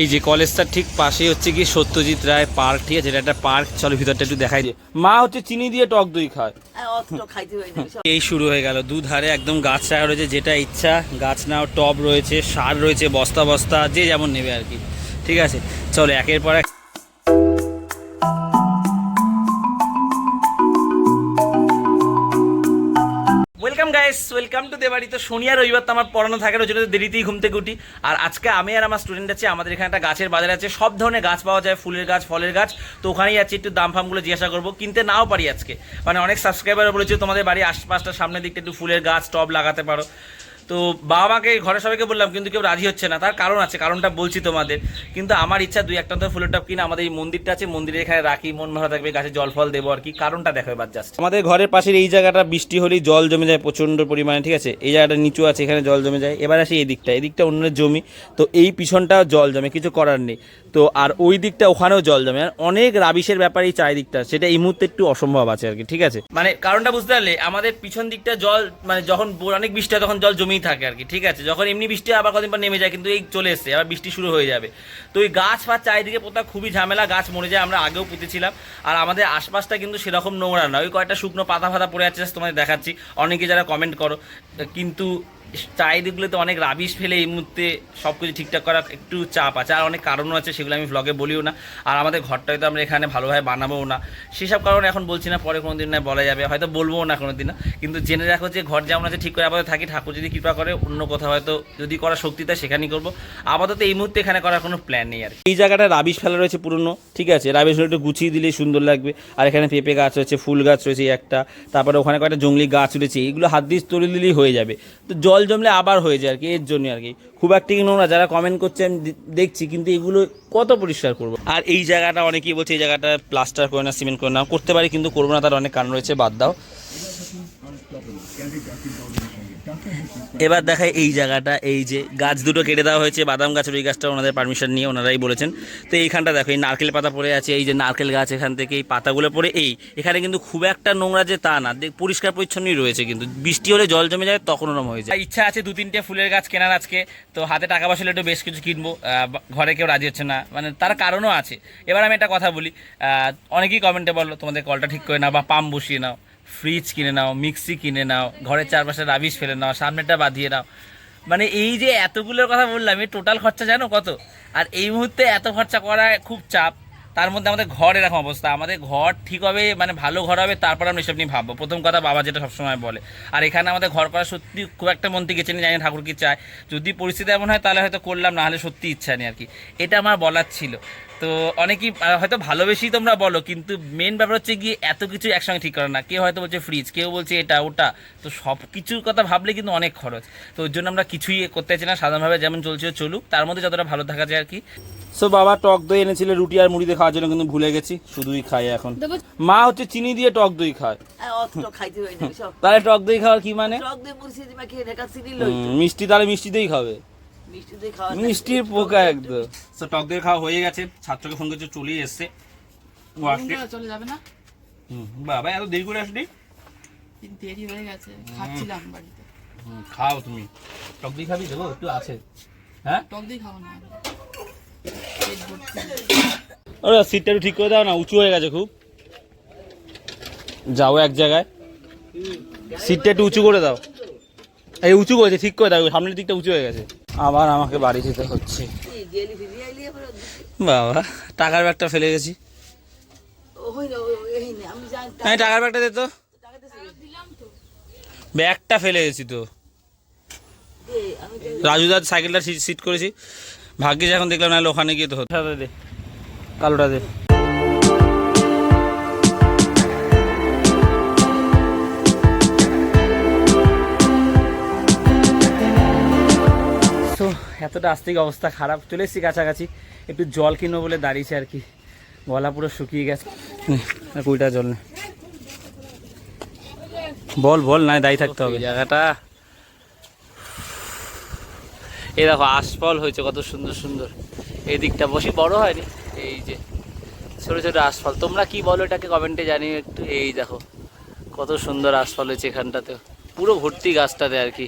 এই যে কলেজটার ঠিক পাশেই হচ্ছে কি সত্যজিৎ রায় পার্ক ঠিক আছে? এটা একটা পার্ক। চলো ভিতরটা একটু দেখাই দিয়ে মা হচ্ছে চিনি দিয়ে টক দই খায়। হয় এই শুরু হয়ে গেল। দুধারে একদম গাছ রাখা রয়েছে যেটা ইচ্ছা। গাছ নাও টব রয়েছে সার রয়েছে বস্তা বস্তা যে যেমন নেবে আর কি। ঠিক আছে? চলো একের পর এক গাইস ওয়েলকাম টু দেবাড়ি তো শনি আর রবিবার তো আমার পড়ানো থাকে ওই জন্য দেরিতেই ঘুম থেকে উঠি। আর আজকে আমি আর আমার স্টুডেন্ট আছে, আমাদের এখানে একটা গাছের বাজার আছে, সব ধরনের গাছ পাওয়া যায়, ফুলের গাছ, ফলের গাছ। তো ওখানেই যাচ্ছি, একটু দাম ফামগুলো জিজ্ঞাসা করব, কিনতে নাও পারি আজকে। মানে অনেক সাবস্ক্রাইবার বলেছে, তোমাদের বাড়ির আশপাশটা সামনের দিকটা একটু ফুলের গাছ, টব লাগাতে পারো। তো বাবা মাকে ঘরের সবাইকে বললাম কিন্তু কেউ রাজি হচ্ছে না। তার কারণ আছে কারণটা বলছি তোমাদের। কিন্তু আমার ইচ্ছা দুই একটা ফুলের টপ কিনে আমাদের এই মন্দিরটা আছে মন্দিরে এখানে রাখি মন ভালো থাকবে গাছে জল ফল দেবো আর কি। কারণটা দেখো এবার জাস্ট আমাদের ঘরের পাশের এই জায়গাটা বৃষ্টি হলেই জল জমে যায় প্রচণ্ড পরিমাণে ঠিক আছে? এই জায়গাটা নিচু আছে এখানে জল জমে যায়। এবার আসি এই দিকটা এই দিকটা অন্যের জমি। তো এই পিছনটা জল জমে কিছু করার নেই। তো আর ওই দিকটা ওখানেও জল জমে। আর অনেক রাবিশের ব্যাপার এই চারিদিকটা সেটা এই মুহূর্তে একটু অসম্ভব আছে আর কি ঠিক আছে? মানে কারণটা বুঝতে পারলে আমাদের পিছন দিকটা জল মানে যখন অনেক বৃষ্টি হয় তখন জল জমেই থাকে আর কি, ঠিক আছে? যখন এমনি বৃষ্টি আবার কদিন পর নেমে যায়, কিন্তু এই চলে এসছে, আবার বৃষ্টি শুরু হয়ে যাবে। তো ওই গাছ ফাছ চারিদিকে পোতা খুবই ঝামেলা, গাছ মরে যায়, আমরা আগেও পুঁতেছিলাম। আর আমাদের আশপাশটা কিন্তু সেরকম নোংরা নয়। ওই কয়েকটা শুকনো পাতা ফাতা পড়ে আছে তোমাদের দেখাচ্ছি। অনেকে যারা কমেন্ট করো, কিন্তু চারিদিকগুলোতে অনেক রাবিশ ফেলে এই মুহূর্তে সব কিছু ঠিকঠাক করার একটু চাপ আছে। আর অনেক কারণও আছে, সেগুলো আমি ভ্লগে বলিও না। আর আমাদের ঘরটা হয়তো আমরা এখানে ভালোভাবে বানাবোও না। সেসব কারণে এখন বলছি না, পরে কোনো দিন না বলা যাবে। হয়তো বলবোও না কোনো দিন কিন্তু জেনে রাখো যে ঘর যেমন আছে, ঠিক করে আপাতত থাকি। ঠাকুর যদি কৃপা করে, অন্য কোথাও হয়তো যদি করার শক্তি থাকে, সেখানেই করব। আপাতত এই মুহূর্তে এখানে করার কোনো প্ল্যান নেই আর এই জায়গাটা রাবিশ ফেলা রয়েছে পুরনো, ঠিক আছে? রাবিশগুলো একটু গুছিয়ে দিলেই সুন্দর লাগবে। আর এখানে পেঁপে গাছ রয়েছে, ফুল গাছ রয়েছে একটা। তারপরে ওখানে কয়েকটা জঙ্গলি গাছ রয়েছে এইগুলো হাত দিয়ে তৈরি দিলেই হয়ে যাবে। তো জল জমলে আবার হয়ে যায় আর কি, এর জন্য আর কি। খুব একটা কি নোংরা যারা কমেন্ট করছে আমি দেখছি, কিন্তু এগুলো কত পরিষ্কার করব। আর এই জায়গাটা অনেকেই বলছে, এই জায়গাটা প্লাস্টার করে না সিমেন্ট করে না করতে পারি কিন্তু করব না, তার অনেক কারণ রয়েছে, বাদ দাও। এবার দেখায় এই জায়গাটা, এই যে গাছ দুটো কেটে দেওয়া হয়েছে, বাদাম গাছের ওই গাছটা ওনাদের পারমিশন নিয়ে ওনারাই বলেছেন। তো এইখানটা দেখো, এই নারকেল পাতা পড়ে আছে, এই যে নারকেল গাছ এখান থেকে এই পাতাগুলো পড়ে, এই এখানে কিন্তু খুব একটা নোংরা যে তা না পরিষ্কার পরিচ্ছন্নই রয়েছে কিন্তু। বৃষ্টি হলে জল জমে যায়, তখন ওরম হয়ে যায়। ইচ্ছা আছে দু তিনটে ফুলের গাছ কেনার আজকে, তো হাতে টাকা পয়সা একটু বেশ কিছু কিনবো ঘরে কেউ রাজি হচ্ছে না মানে তার কারণও আছে। এবার আমি একটা কথা বলি অনেকেই কমেন্টে বলো, তোমাদের কলটা ঠিক করে না বা পাম্প বসিয়ে নাও। ফ্রিজ কিনে নাও মিক্সি কিনে নাও, ঘরের চারপাশে রাবিশ ফেলে নাও, সামনেটা বাঁধিয়ে নাও। মানে এই যে এতগুলোর কথা বললাম এই টোটাল খরচা জানো কত? আর এই মুহূর্তে এত খরচা করা খুব চাপ। তার মধ্যে আমাদের ঘর এরকম অবস্থা। আমাদের ঘর ঠিক হবে মানে ভালো ঘর হবে, তারপর আমরা এসব নিয়ে ভাববো। প্রথম কথা বাবা যেটা সবসময় বলে। আর এখানে আমাদের ঘর করা সত্যি খুব একটা মন থেকে গেছে জানি ঠাকুর কি চায়। যদি পরিস্থিতি এমন হয়, তাহলে হয়তো করলাম না হলে সত্যি ইচ্ছা নেই আর কি। এটা আমার বলার ছিল। তো অনেকেই হয়তো ভালোবেসেই তোমরা বলো, কিন্তু মেন ব্যাপার হচ্ছে গিয়ে এত কিছু একসঙ্গে ঠিক করে না। কেউ হয়তো বলছে ফ্রিজ কেউ বলছে এটা, ওটা। তো সব কিছুর কথা ভাবলে কিন্তু অনেক খরচ। তো ওর জন্য আমরা কিছুই করতে চাই না। সাধারণভাবে যেমন চলছে, চলুক। তার মধ্যে যতটা ভালো থাকা যায় আর কি। সো বাবা টক দই এনেছিল রুটি আর মুড়ি দিয়ে খাওয়ার জন্য কিন্তু ভুলে গেছি শুধুই খাই এখন। মা হচ্ছে চিনি দিয়ে টক দই খায়। আর অত খাইতে না সব। তাহলে টক দই খাওয়ার কি মানে? টক দিয়ে মুড়ি দিমা খেয়ে ঢাকা চিনি লই হুম, মিষ্টি তাহলে মিষ্টি দিয়েই খাবে। মিষ্টি মিষ্টির পোকা একদম। তো টক দই খাওয়া হয়ে গেছে ছাত্রকে ফোন করছে চলেই এসছে। চলে যাবে না? হুম, বাবা এত দেরি করে আসলি? দেরি হয়ে গেছে খাচ্ছিলাম বাড়িতে। খাও তুমি। টক দই খাবি? দেবো একটু আছে। হ্যাঁ? টক দিয়ে খাওয়া না ওরা সিটটা একটু ঠিক করে দাও না, উঁচু হয়ে গেছে খুব। যাও এক জায়গায়। সিটটা একটু উঁচু করে দাও। এই উঁচু করেছে, ঠিক করে দাও, সামনের দিকটা উঁচু হয়ে গেছে। আবার আমাকে বাড়ি যেতে হচ্ছে। বাবা, টাকার ব্যাগটা ফেলে গেছি। হ্যাঁ টাকার ব্যাগটা দে তো। ব্যাগটা ফেলে গেছি তো। রাজুদার সাইকেলটা সিট করেছি। ভাগ্যিস এখন দেখলাম নাহলে ওখানে গিয়ে তো হতো। দে কালোটা দে। তো এতটা আস্তিক অবস্থা খারাপ। চলে এসেছি কাছাকাছি। একটু জল কিনবো বলে দাঁড়িয়েছে আর কি। গলা পুরো শুকিয়ে গেছে। কুড়িটা জল না। বল বল না দাঁড়িয়ে থাকতে হবে। জায়গাটা এই দেখো, আশফল হয়েছে, কত সুন্দর সুন্দর। এই দিকটা বসি, বড় হয়নি? এই যে, ছোটো ছোটো আশফল। তোমরা কি বলো এটাকে কমেন্টে জানিও একটু? এই দেখো, কত সুন্দর আশফল হয়েছে এখানটাতে পুরো ভর্তি গাছটাতে আর কি।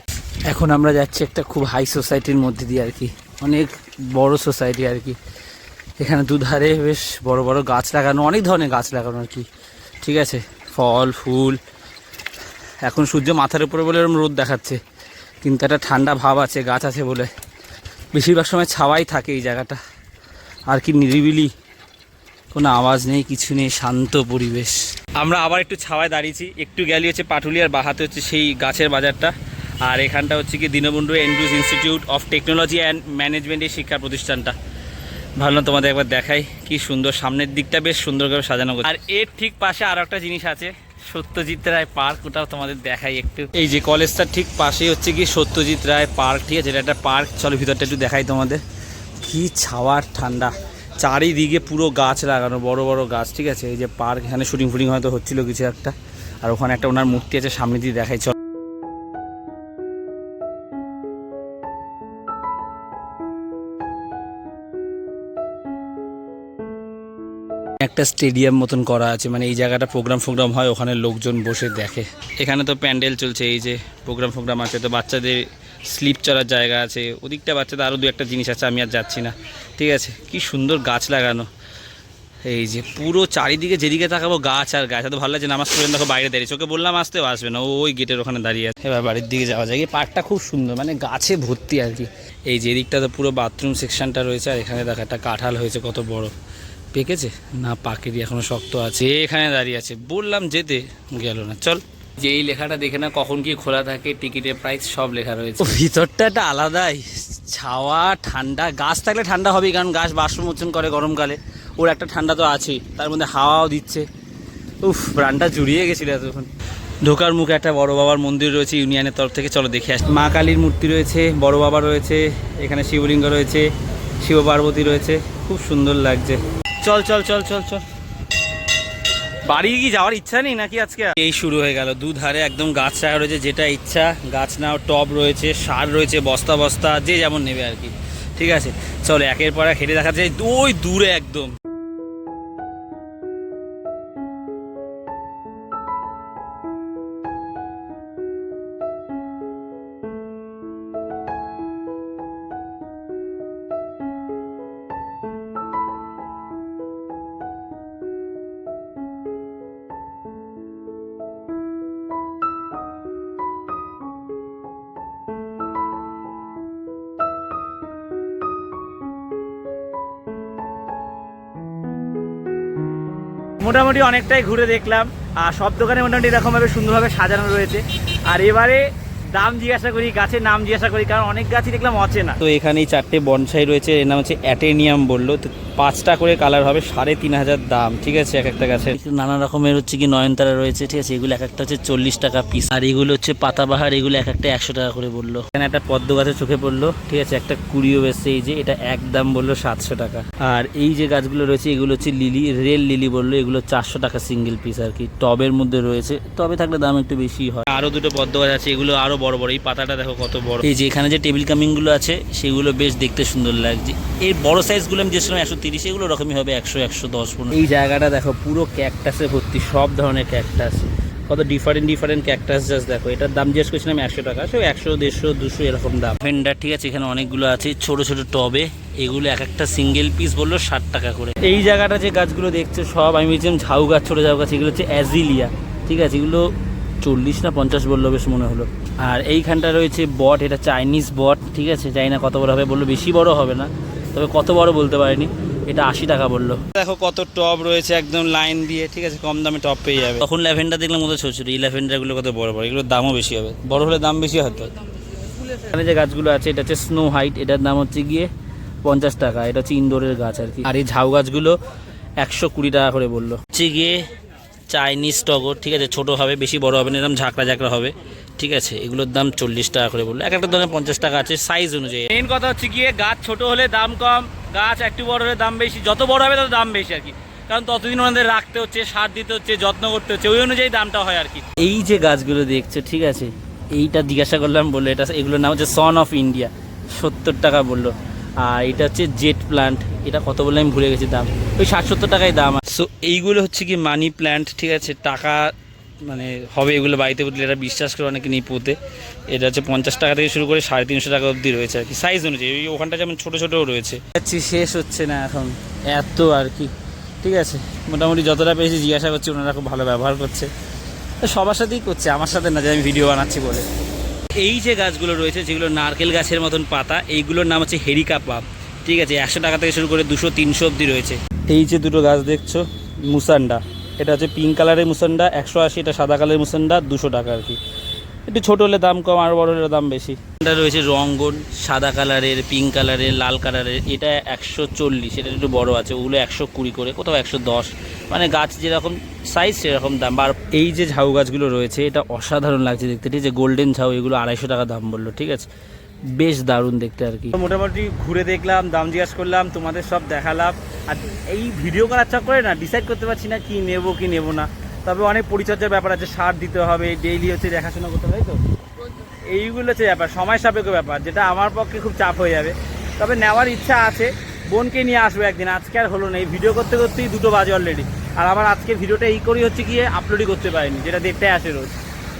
এখন আমরা যাচ্ছি একটা খুব হাই সোসাইটির মধ্যে দিয়ে আর কি। অনেক বড় সোসাইটি আর কি। এখানে দুধারে বেশ বড় বড় গাছ লাগানো, অনেক ধরনের গাছ লাগানো আর কি। ঠিক আছে? ফল, ফুল। এখন সূর্য মাথার উপরে বলে এরকম রোদ দেখাচ্ছে। কিন্তু একটা ঠান্ডা ভাব আছে, গাছ আছে বলে। বেশিরভাগ সময় ছাওয়াই থাকে এই জায়গাটা। আর কি নিরিবিলি, কোনো আওয়াজ নেই, কিছু নেই, শান্ত পরিবেশ। আমরা আবার একটু ছাওয়ায় দাঁড়িয়েছি। একটু গেলি হচ্ছে পাটুলিয়ার বাহাতে হচ্ছে সেই গাছের বাজারটা। আর এখানটা হচ্ছে কি Dinabandhu Andrews institute of technology and ম্যানেজমেন্টের শিক্ষা প্রতিষ্ঠানটা। ভাবলাম তোমাদের একবার দেখাই। কি সুন্দর, সামনের দিকটা বেশ সুন্দরভাবে সাজানো। আর এর ঠিক পাশে আরও একটা জিনিস আছে। সত্যজিৎ রায় পার্ক, ওটাও তোমাদের দেখাই একটু। এই যে কলেজটার ঠিক পাশেই হচ্ছে কি সত্যজিৎ রায় পার্ক, ঠিক আছে? এটা একটা পার্ক। চলো ভিতরটা একটু দেখাই তোমাদের। কি ছাওয়ার ঠান্ডা। চারিদিকে পুরো গাছ লাগানো, বড় বড় গাছ, ঠিক আছে? এই যে পার্ক, এখানে শুটিং ফুটিং হয়তো হচ্ছিল কিছু একটা। আর ওখানে একটা ওনার মূর্তি আছে, সামনে দিয়ে দেখাই। চল একটা স্টেডিয়াম মতন করা আছে মানে এই জায়গাটা প্রোগ্রাম ফোগ্রাম হয়, ওখানে লোকজন বসে দেখে। এখানে তো প্যান্ডেল চলছে, এই যে প্রোগ্রাম ফোগ্রাম আছে, তো বাচ্চাদের স্লিপ চড়ার জায়গা আছে, ওদিকটা বাচ্চাদের আরও দু একটা জিনিস আছে, আমি আর যাচ্ছি না। ঠিক আছে, কি সুন্দর গাছ লাগানো। এই যে পুরো চারিদিকে যেদিকে তাকাবো গাছ আর গাছ, এত ভালো লাগছে না, আমার স্টুডেন্ট দেখো বাইরে দাঁড়িয়েছে ওকে বললাম আসতেও আসবে না ওই গেটের ওখানে দাঁড়িয়ে আছে। এবার বাড়ির দিকে যাওয়া যায় এই পার্কটা খুব সুন্দর মানে গাছে ভর্তি আর কি। এই যে এদিকটা তো পুরো বাথরুম সেকশনটা রয়েছে, আর এখানে দেখো একটা কাঁঠাল হয়েছে, কত বড়। পেকেছে? না পাকেরই এখনও শক্ত আছে। এখানে দাঁড়িয়ে আছে। বললাম যেতে গেল না চল। যে এই লেখাটা দেখে না কখন কি খোলা থাকে টিকিটের প্রাইস সব লেখা রয়েছে। ভিতরটা একটা আলাদাই। ছাওয়া ঠান্ডা গাছ থাকলে ঠান্ডা হবেই কারণ গাছ বাষ্পমোচন করে গরমকালে। ওর একটা ঠান্ডা তো আছেই তার মধ্যে হাওয়াও দিচ্ছে। উফ প্রাণটা জুড়িয়ে গেছিল এতক্ষণ। ঢোকার মুখে একটা বড় বাবার মন্দির রয়েছে ইউনিয়নের তরফ থেকে। চলো দেখে আসি। মা কালীর মূর্তি রয়েছে বড় বাবা রয়েছে এখানে শিবলিঙ্গ রয়েছে শিব পার্বতী রয়েছে। খুব সুন্দর লাগছে। চল চল চল চল চল। বাড়ি কি যাওয়ার ইচ্ছা নেই নাকি আজকে? এই শুরু হয়ে গেল। দুধারে একদম গাছ রাখা রয়েছে, যেটা ইচ্ছা। গাছ নাও, টব রয়েছে, সার রয়েছে, বস্তা বস্তা, যে যেমন নেবে আর কি। ঠিক আছে? চলো, একের পর এক হেঁটে দেখা যায়, ওই দূরে একদম। মোটামুটি অনেকটাই ঘুরে দেখলাম। আর সব দোকানে মোটামুটি এরকমভাবে সুন্দরভাবে সাজানো রয়েছে। আর এবারে দাম জিজ্ঞাসা করি, গাছের নাম জিজ্ঞাসা করি, কারণ অনেক গাছই দেখলাম অচেনা। তো এখানে চারটে বনসাই রয়েছে, এর নাম হচ্ছে অ্যাটেনিয়াম বলল। তো পাঁচটা করে কালার হবে সাড়ে তিন হাজার দাম ঠিক আছে এক একটা গাছের। নানা রকমের হচ্ছে কি নয়নতারা রয়েছে ঠিক আছে এগুলো এক একটা হচ্ছে চল্লিশ টাকা পিস আর এগুলো হচ্ছে পাতাবাহার এগুলো এক একটা একশো টাকা করে বলল। এখানে একটা পদ্ম গাছের চোখে পড়ল ঠিক আছে একটা কুড়িও বেসছে এই যে এটা এক দাম বলল সাতশো টাকা। আর এই যে গাছগুলো রয়েছে এগুলো হচ্ছে লিলি রেল লিলি বলল এগুলো চারশো টাকা সিঙ্গেল পিস আর কি টবের মধ্যে রয়েছে। টবে থাকলে দাম একটু বেশি হয়। আরও দুটো পদ্ম গাছ আছে এগুলো আরও বড় বড় এই পাতাটা দেখো কত বড়। এই যে এখানে যে টেবিল কামিংগুলো আছে সেগুলো বেশ দেখতে সুন্দর লাগছে। এই বড় সাইজগুলো আমি যেছিলাম একশো তিরিশ এগুলো রকমই হবে একশো একশো দশ পনেরো। এই জায়গাটা দেখো পুরো ক্যাকটাসে ভর্তি সব ধরনের ক্যাকটাস কত ডিফারেন্ট ডিফারেন্ট ক্যাকটাস জাস্ট দেখো। এটার দাম জিজ্ঞেস করছিলাম একশো টাকা সে একশো দেড়শো দুশো এরকম দাম। ভেন্ডার ঠিক আছে এখানে অনেকগুলো আছে ছোট ছোট টবে। এগুলো এক একটা সিঙ্গেল পিস বলল ষাট টাকা করে। এই জায়গাটা যে গাছগুলো দেখছ সব আমি বলছিলাম ঝাউ গাছ ছোটো ঝাউ গাছ এগুলো হচ্ছে অ্যাজিলিয়া ঠিক আছে এগুলো চল্লিশ না পঞ্চাশ বলল বেশ মনে হলো। আর এইখানটা রয়েছে বট এটা চাইনিজ বট ঠিক আছে জানি না কত বড় হবে বলল বেশি বড় হবে না তবে কত বড় বলতে পারিনি। এটা আশি টাকা বলল। দেখো কত টপ রয়েছে একদম লাইন দিয়ে ঠিক আছে? কম দামে টপ পেয়ে যাবে। তখন ল্যাভেন্ডার দেখলাম মতো ছোট ছোট এই ল্যাভেন্ডারগুলো কত বড় বড় এগুলোর দামও বেশি হবে। বড় হলে দাম বেশি হয়তো এখানে যে গাছগুলো আছে এটা হচ্ছে স্নো হাইট এটার দাম হচ্ছে গিয়ে পঞ্চাশ টাকা। এটা হচ্ছে ইনডোরের গাছ আর কি। আর এই ঝাউ গাছগুলো একশো কুড়ি টাকা করে বলল। হচ্ছে গিয়ে চাইনিজ টগর ঠিক আছে? ছোট হবে বেশি বড় হবে না এরকম ঝাঁকড়া ঝাঁকড়া হবে ঠিক আছে? এগুলোর দাম চল্লিশ টাকা করে বলল। এক একটা ধরনের পঞ্চাশ টাকা আছে সাইজ অনুযায়ী। মেন কথা হচ্ছে গিয়ে গাছ ছোট হলে দাম কম গাছ একটু বড় হলে দাম বেশি যত বড় হবে তত দাম বেশি আর কি। কারণ ততদিন ওনাদের রাখতে হচ্ছে সার দিতে হচ্ছে যত্ন করতে হচ্ছে ওই অনুযায়ী দামটা হয় আর কি। এই যে গাছগুলো দেখছ ঠিক আছে? এইটা জিজ্ঞাসা করলাম বলল এটা এগুলোর নাম হচ্ছে সন অফ ইন্ডিয়া সত্তর টাকা বলল। আর এটা হচ্ছে জেট প্লান্ট এটা কত বললে আমি ভুলে গেছি দাম। ওই ষাট সত্তর টাকায় দাম সো এইগুলো হচ্ছে কি মানি প্ল্যান্ট ঠিক আছে? টাকা মানে হবে এগুলো বাড়িতে পুতলে এটা বিশ্বাস করে অনেকে নিয়ে পুঁতে। এটা হচ্ছে পঞ্চাশ টাকা থেকে শুরু করে সাড়ে তিনশো টাকা অবধি রয়েছে আর কি। সাইজ অনুযায়ী ওই ওখানটা যেমন ছোটো ছোটোও রয়েছে। যাচ্ছি শেষ হচ্ছে না এখন। এত আর কি। ঠিক আছে মোটামুটি যতটা পেয়েছি জিজ্ঞাসা করছি ওনারা খুব ভালো ব্যবহার করছে। সবার সাথেই করছে আমার সাথে না যে আমি ভিডিও বানাচ্ছি বলে। এই যে গাছগুলো রয়েছে যেগুলো নারকেল গাছের মতন পাতা এইগুলোর নাম হচ্ছে হেরিকা পাপ ঠিক আছে একশো টাকা থেকে শুরু করে দুশো তিনশো অবধি রয়েছে। এই যে দুটো গাছ দেখছ মুসান্ডা। এটা হচ্ছে পিঙ্ক কালারের মুসান্ডা, একশো আশি, এটা সাদা কালারের মুসান্ডা, দুশো টাকা আর কি। একটু ছোটো হলে দাম কম, আর বড় হলে দাম বেশি। এটা রয়েছে রঙ্গন, সাদা কালারের পিঙ্ক কালারের, লাল কালারের, এটা একশো চল্লিশ, এটা একটু বড় আছে, ওগুলো একশো কুড়ি করে, কোথাও একশো দশ। মানে গাছ যেরকম সাইজ সেরকম দাম। আর এই যে ঝাউ গাছগুলো রয়েছে, এটা অসাধারণ লাগছে দেখতে ঠিক আছে গোল্ডেন ঝাউ, এগুলো আড়াইশো টাকা দাম বলল, ঠিক আছে? বেশ দারুণ দেখতে আর কি। মোটামুটি ঘুরে দেখলাম, দাম জিজ্ঞাসা করলাম, তোমাদের সব দেখালাম। আর এই ভিডিও করার চক্করে না ডিসাইড করতে পারছি না কি নেব কি নেব না। তবে অনেক পরিচর্যার ব্যাপার আছে, সার দিতে হবে ডেইলি হচ্ছে দেখাশোনা করতে হবে তো? এইগুলো হচ্ছে ব্যাপার, সময় সাপেক্ষ ব্যাপার, যেটা আমার পক্ষে খুব চাপ হয়ে যাবে। তবে নেওয়ার ইচ্ছা আছে, বোনকে নিয়ে আসব একদিন, আজকে আর হলো না, এই ভিডিও করতে করতেই দুটো বাজে অলরেডি আর আমার আজকে ভিডিওটা এই করেই হচ্ছে গিয়ে আপলোডই করতে পারিনি, যেটা দেখতে আসে রোজ।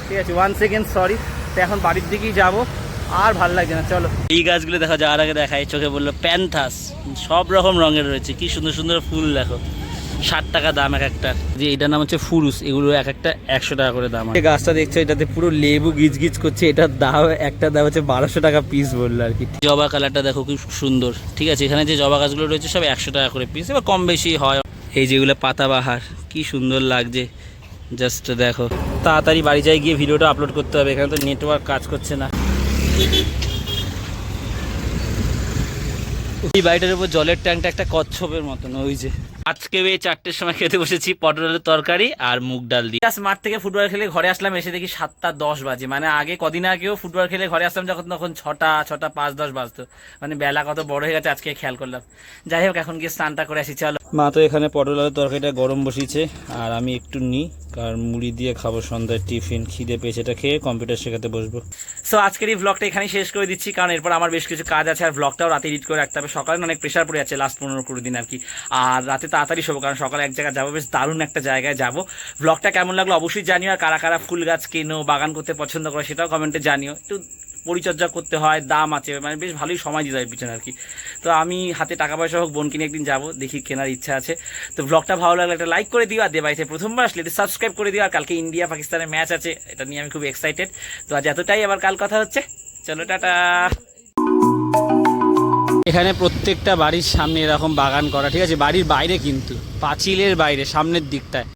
ঠিক আছে ওয়ান সেকেন্ড সরি তো এখন বাড়ির দিকেই যাব আর ভালো লাগছে না চলো। এই গাছগুলো দেখা যাওয়ার আগে দেখায় চোখে বলল প্যান্থাস। সব রকম রঙের রয়েছে কি সুন্দর সুন্দর ফুল দেখো। ষাট টাকা দাম এক একটা। যে এটার নাম হচ্ছে ফুরুস এগুলো এক একটা একশো টাকা করে দাম এই গাছটা দেখছ এটাতে পুরো লেবু গিজ গিজ করছে এটার দাম একটা দাম হচ্ছে বারোশো টাকা পিস বলল আর কি। জবা কালারটা দেখো খুব সুন্দর। ঠিক আছে এখানে যে জবা গাছগুলো রয়েছে সব একশো টাকা করে পিস এবার কম বেশি হয়। এই যেগুলো পাতাবাহার কি সুন্দর লাগছে। জাস্ট দেখো। তাড়াতাড়ি বাড়ি যাই গিয়ে ভিডিওটা আপলোড করতে হবে এখানে তো নেটওয়ার্ক কাজ করছে না। এই বাড়িটার উপর জলের ট্যাঙ্কটা একটা কচ্ছপের মতন ওই যে। আজকে এই চারটের সময় খেতে বসেছি পটলের তরকারি আর মুগ ডাল দিয়ে। মাঠ থেকে ফুটবল খেলে ঘরে আসলাম এসে দেখি সাতটা দশ বাজে। মানে আগে কদিন আগেও ফুটবল খেলে ঘরে আসলাম যখন তখন ছটা ছটা পাঁচ দশ বাজতো। মানে বেলা কত বড় হয়ে গেছে আজকে খেয়াল করলাম। যাই হোক এখন গিয়ে স্নানটা করে আসি চলো। মা তো এখানে পটল আলুর তরকারিটা গরম বসিয়েছে আর আমি একটু নিই কারণ মুড়ি দিয়ে খাব সন্ধ্যায় টিফিন। খিদে পেয়েছে এটা খেয়ে কম্পিউটার শেখাতে বসবো। সো আজকের এই ব্লগটা এখানেই শেষ করে দিচ্ছি, কারণ এরপর আমার বেশ কিছু কাজ আছে, আর ব্লগটাও রাতে এডিট করে রাখতে হবে। সকালে অনেক প্রেশার পড়ে যাচ্ছে লাস্ট পনেরো কুড়ি দিন আর কি। আর রাতে তাড়াতাড়ি শোবো, কারণ সকালে এক জায়গায় যাব, বেশ দারুণ একটা জায়গায় যাব। ব্লগটা কেমন লাগল অবশ্যই জানিও, আর কারা কারা ফুল গাছ কেনো, বাগান করতে পছন্দ করে সেটাও কমেন্টে জানিও। একটু পরিচর্যা করতে হয়, দাম আছে মানে বেশ ভালোই সময় দিতে হয় পিছনে আর কি তো আমি হাতে টাকা পয়সা হোক বোন কিনে একদিন যাব, দেখি কেনার ইচ্ছা আছে। তো ব্লগটা ভালো লাগলে একটা লাইক করে দিও, আর দেবাইতে প্রথমবার আসলে সাবস্ক্রাইব করে দিও, আর কালকে ইন্ডিয়া পাকিস্তানের ম্যাচ আছে, এটা নিয়ে আমি খুব এক্সাইটেড তো আজ এতটাই, আবার কাল কথা হচ্ছে। চলো, টাটা। এখানে প্রত্যেকটা বাড়ির সামনে এরকম বাগান করা, ঠিক আছে? বাড়ির বাইরে কিন্তু, পাঁচিলের বাইরে, সামনের দিকটায়।